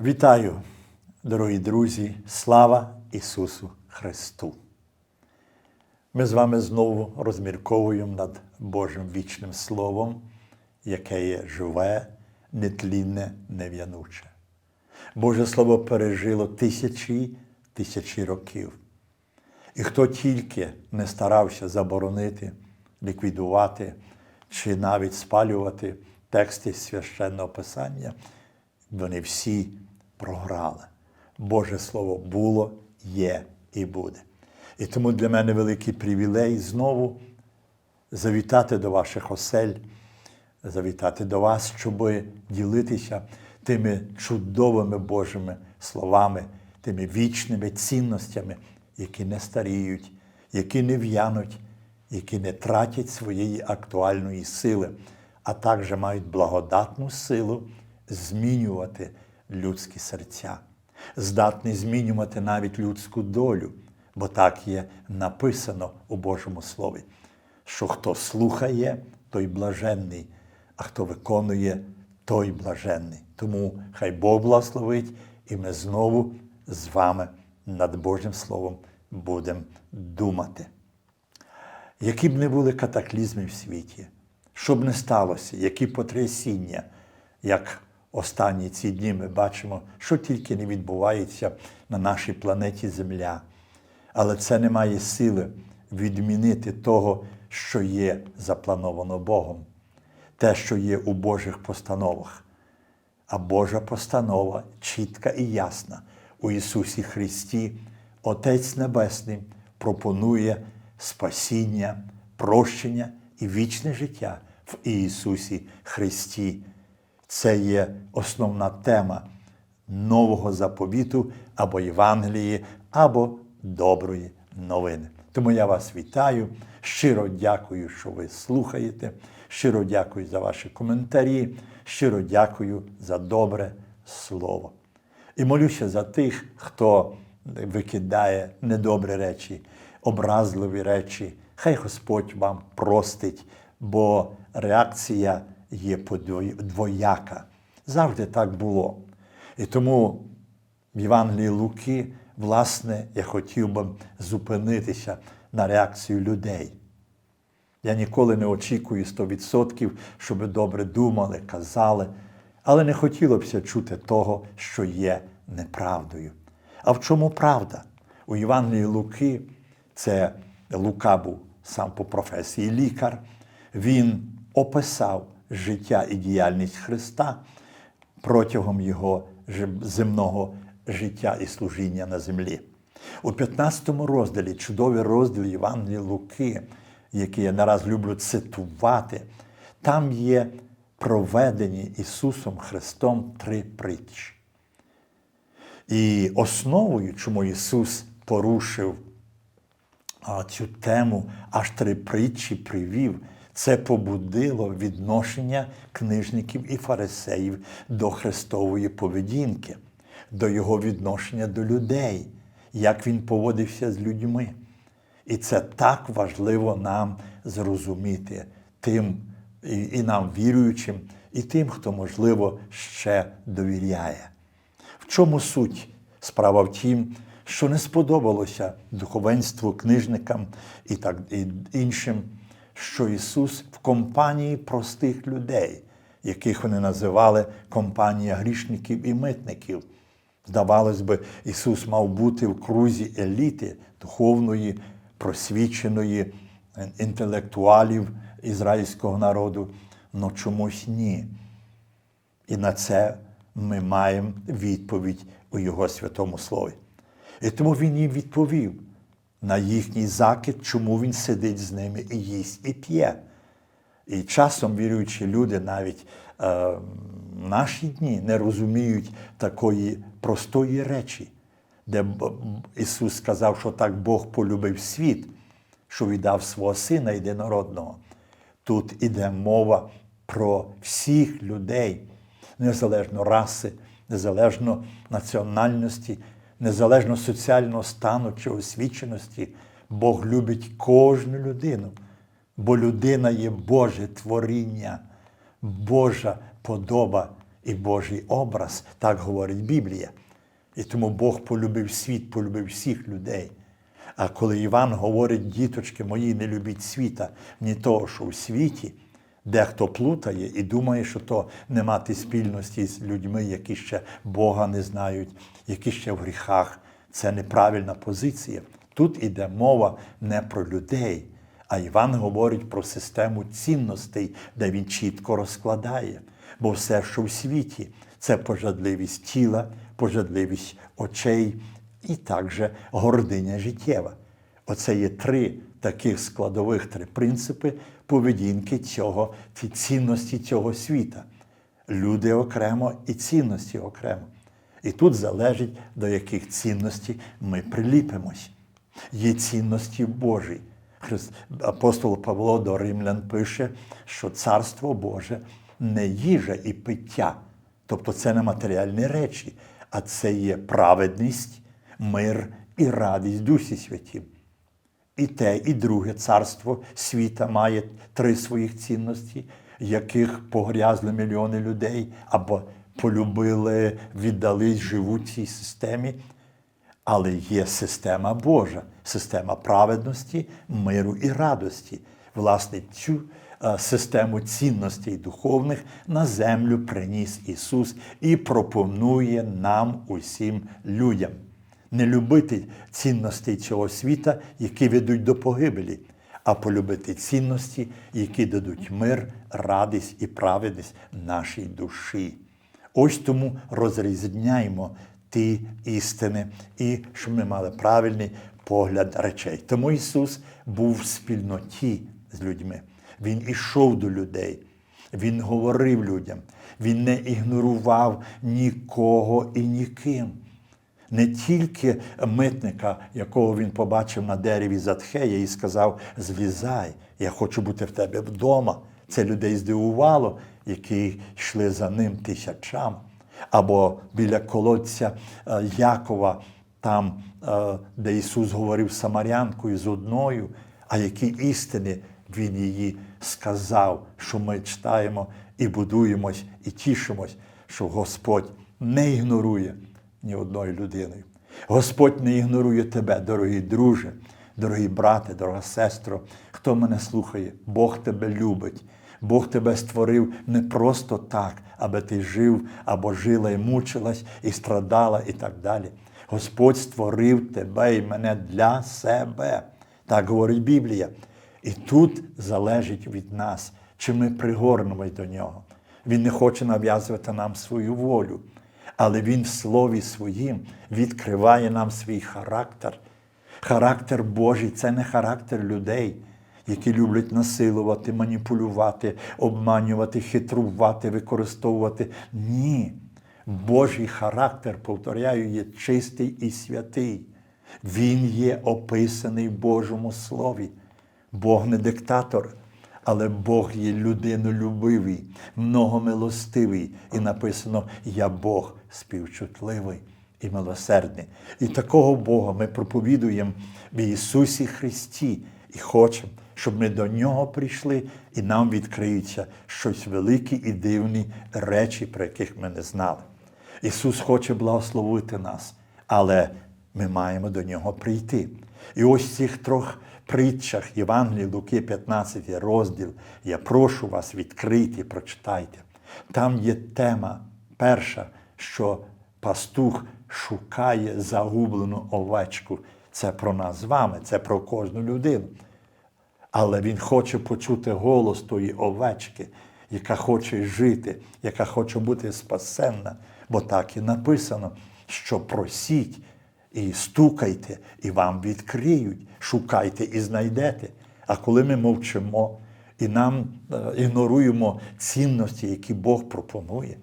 Вітаю, дорогі друзі! Слава Ісусу Христу! Ми з вами знову розмірковуємо над Божим вічним Словом, яке є живе, нетлінне, нев'януче. Боже Слово пережило тисячі тисячі років. І хто тільки не старався заборонити, ліквідувати чи навіть спалювати тексти священного Писання, вони всі програли. Боже Слово було, є і буде. І тому для мене великий привілей знову завітати до ваших осель, завітати до вас, щоб ділитися тими чудовими Божими словами, тими вічними цінностями, які не старіють, які не в'януть, які не тратять своєї актуальної сили, а також мають благодатну силу змінювати людські серця, здатні змінювати навіть людську долю, бо так є написано у Божому Слові, що хто слухає, той блаженний, а хто виконує, той блаженний. Тому хай Бог благословить, і ми знову з вами над Божим Словом будемо думати. Які б не були катаклізми в світі, що б не сталося, які потрясіння, як останні ці дні ми бачимо, що тільки не відбувається на нашій планеті Земля. Але це не має сили відмінити того, що є заплановано Богом, те, що є у Божих постановах. А Божа постанова чітка і ясна. У Ісусі Христі Отець Небесний пропонує спасіння, прощення і вічне життя в Ісусі Христі. Це є основна тема нового заповіту або Євангелії, або доброї новини. Тому я вас вітаю, щиро дякую, що ви слухаєте, щиро дякую за ваші коментарі, щиро дякую за добре слово. І молюся за тих, хто викидає недобрі речі, образливі речі. Хай Господь вам простить, бо реакція є двояка. Завжди так було. І тому в Євангелії Луки, власне, я хотів би зупинитися на реакцію людей. Я ніколи не очікую 100%, щоб добре думали, казали, але не хотілося чути того, що є неправдою. А в чому правда? У Євангелії Луки, це Лука був сам по професії лікар, він описав життя і діяльність Христа протягом Його земного життя і служіння на землі. У 15 розділі, чудовий розділ Євангелії Луки, який я нараз люблю цитувати, там є проведені Ісусом Христом три притчі. І основою, чому Ісус порушив цю тему, аж три притчі привів, це побудило відношення книжників і фарисеїв до Христової поведінки, до Його відношення до людей, як Він поводився з людьми. І це так важливо нам зрозуміти тим, і нам віруючим, і тим, хто, можливо, ще довіряє. В чому суть? Справа в тім, що не сподобалося духовенству, книжникам і так і іншим, що Ісус в компанії простих людей, яких вони називали компанія грішників і митників. Здавалось би, Ісус мав бути в крузі еліти духовної, просвіченої, інтелектуалів ізраїльського народу, але чомусь ні. І на це ми маємо відповідь у Його святому Слові. І тому Він їм відповів на їхній закид, чому він сидить з ними і їсть, і п'є. І часом віруючі люди навіть е, в наші дні не розуміють такої простої речі, де Ісус сказав, що так Бог полюбив світ, що віддав свого Сина єдинородного. Тут іде мова про всіх людей, незалежно раси, незалежно національності, незалежно соціального стану чи освіченості, Бог любить кожну людину, бо людина є Боже творіння, Божа подоба і Божий образ, так говорить Біблія. І тому Бог полюбив світ, полюбив всіх людей. А коли Іван говорить, діточки мої, не любіть світа, ні того, що у світі, дехто плутає і думає, що то не мати спільності з людьми, які ще Бога не знають, які ще в гріхах. Це неправильна позиція. Тут іде мова не про людей, а Іван говорить про систему цінностей, де він чітко розкладає. Бо все, що в світі, це пожадливість тіла, пожадливість очей і також гординя життєва. Оце є три таких складових три принципи поведінки цього, ці цінності цього світа. Люди окремо і цінності окремо. І тут залежить, до яких цінностей ми приліпимось. Є цінності Божі. Апостол Павло до Римлян пише, що Царство Боже не їжа і пиття, тобто це не матеріальні речі, а це є праведність, мир і радість Дусі Святім. І те, і друге царство світа має три своїх цінності, яких погрязли мільйони людей або полюбили, віддались, живуть цій системі. Але є система Божа, система праведності, миру і радості. Власне, цю е, систему цінностей духовних на землю приніс Ісус і пропонує нам усім людям не любити цінностей цього світа, які ведуть до погибелі, а полюбити цінності, які дадуть мир, радість і праведність нашій душі. Ось тому розрізняємо ті істини і щоб ми мали правильний погляд речей. Тому Ісус був в спільноті з людьми. Він ішов до людей, Він говорив людям, Він не ігнорував нікого і ніким. Не тільки митника, якого він побачив на дереві Затхея, і сказав: Злізай, я хочу бути в тебе вдома. Це людей здивувало, які йшли за ним тисячам. Або біля колодця е, Якова, там, е, де Ісус говорив Самарянкою з одною, а які істини Він її сказав, що ми читаємо і будуємось, і тішимось, що Господь не ігнорує ні одною людиною. Господь не ігнорує тебе, дорогий друже, дорогі брате, дорога сестро, хто мене слухає, Бог тебе любить. Бог тебе створив не просто так, аби ти жив або жила і мучилась, і страдала, і так далі. Господь створив тебе і мене для себе. Так говорить Біблія. І тут залежить від нас, чи ми пригорнемось до нього. Він не хоче нав'язувати нам свою волю але Він в Слові Своїм відкриває нам свій характер. Характер Божий це не характер людей, які люблять насилувати, маніпулювати, обманювати, хитрувати, використовувати. Ні. Божий характер, повторяю, є чистий і святий. Він є описаний в Божому Слові. Бог не диктатор. Але Бог є людинолюбивий, многомилостивий. І написано: Я Бог співчутливий і милосердний. І такого Бога ми проповідуємо в Ісусі Христі і хочемо, щоб ми до Нього прийшли і нам відкриються щось великі і дивні речі, про яких ми не знали. Ісус хоче благословити нас, але ми маємо до Нього прийти. І ось в цих трьох притчах Євангелії Луки, 15 розділ. Я прошу вас відкрити, прочитайте. Там є тема перша, що пастух шукає загублену овечку. Це про нас з вами, це про кожну людину. Але він хоче почути голос тої овечки, яка хоче жити, яка хоче бути спасенна. Бо так і написано, що просіть і стукайте, і вам відкриють, шукайте і знайдете. А коли ми мовчимо і нам е, ігноруємо цінності, які Бог пропонує,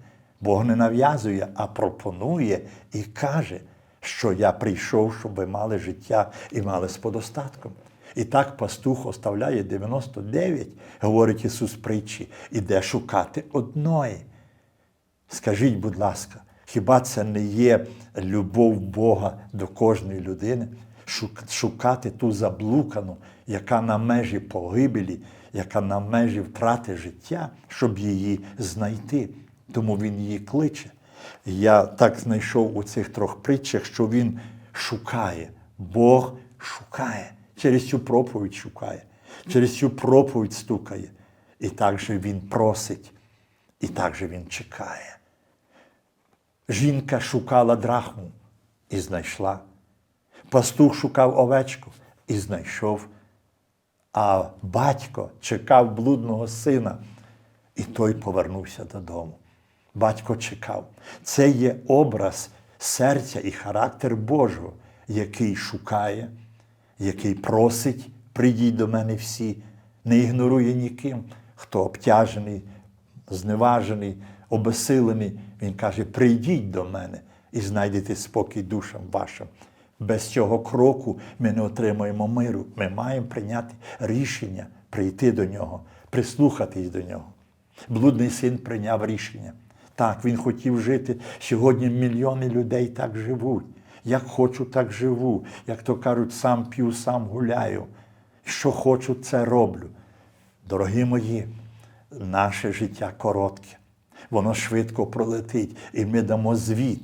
Бог не нав'язує, а пропонує і каже, що я прийшов, щоб ви мали життя і мали з подостатком. І так пастух оставляє 99, говорить Ісус притчі, іде шукати одної. Скажіть, будь ласка, Хіба це не є любов Бога до кожної людини? Шукати ту заблукану, яка на межі погибелі, яка на межі втрати життя, щоб її знайти. Тому він її кличе. Я так знайшов у цих трьох притчах, що він шукає. Бог шукає. Через цю проповідь шукає, через цю проповідь стукає. І так же він просить, і так же він чекає. Жінка шукала драхму і знайшла. Пастух шукав овечку і знайшов. А батько чекав блудного сина, і той повернувся додому. Батько чекав. Це є образ серця і характер Божого, який шукає, який просить, прийдіть до мене всі, не ігнорує ніким, хто обтяжений, зневажений, обесилений. Він каже: прийдіть до мене і знайдете спокій душам вашим. Без цього кроку ми не отримаємо миру. Ми маємо прийняти рішення, прийти до нього, прислухатись до нього. Блудний син прийняв рішення. Так, він хотів жити. Сьогодні мільйони людей так живуть. Як хочу, так живу. Як то кажуть, сам п'ю, сам гуляю. Що хочу, це роблю. Дорогі мої, наше життя коротке, воно швидко пролетить, і ми дамо звіт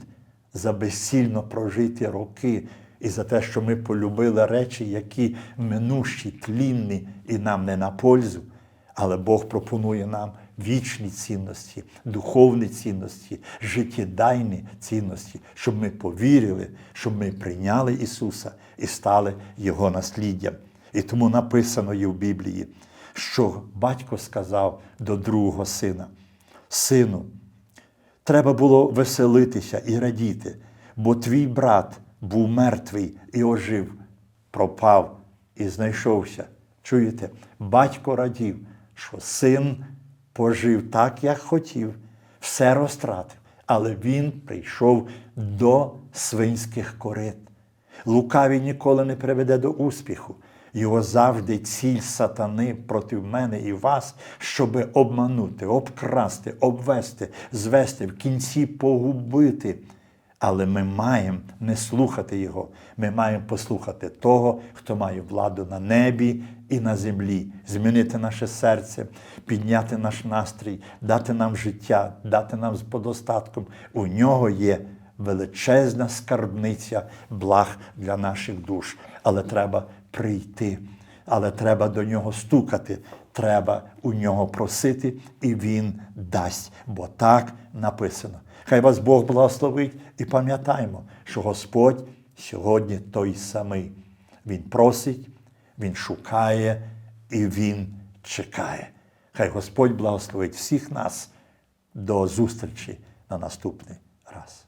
за безцільно прожиті роки і за те, що ми полюбили речі, які минущі, тлінні і нам не на пользу. Але Бог пропонує нам вічні цінності, духовні цінності, життєдайні цінності, щоб ми повірили, щоб ми прийняли Ісуса і стали Його насліддям. І тому написано є в Біблії, що батько сказав до другого сина: Сину, треба було веселитися і радіти, бо твій брат був мертвий і ожив, пропав і знайшовся. Чуєте, батько радів, що син пожив так, як хотів, все розтратив, але він прийшов до свинських корит. Лукавий ніколи не приведе до успіху. Його завжди ціль сатани проти мене і вас, щоби обманути, обкрасти, обвести, звести, в кінці погубити. Але ми маємо не слухати Його. Ми маємо послухати того, хто має владу на небі і на землі, змінити наше серце, підняти наш настрій, дати нам життя, дати нам з подостатком. У нього є величезна скарбниця благ для наших душ. Але треба прийти, але треба до нього стукати. Треба у нього просити, і Він дасть, бо так написано. Хай вас Бог благословить і пам'ятаємо, що Господь сьогодні той самий. Він просить, Він шукає і Він чекає. Хай Господь благословить всіх нас до зустрічі на наступний раз.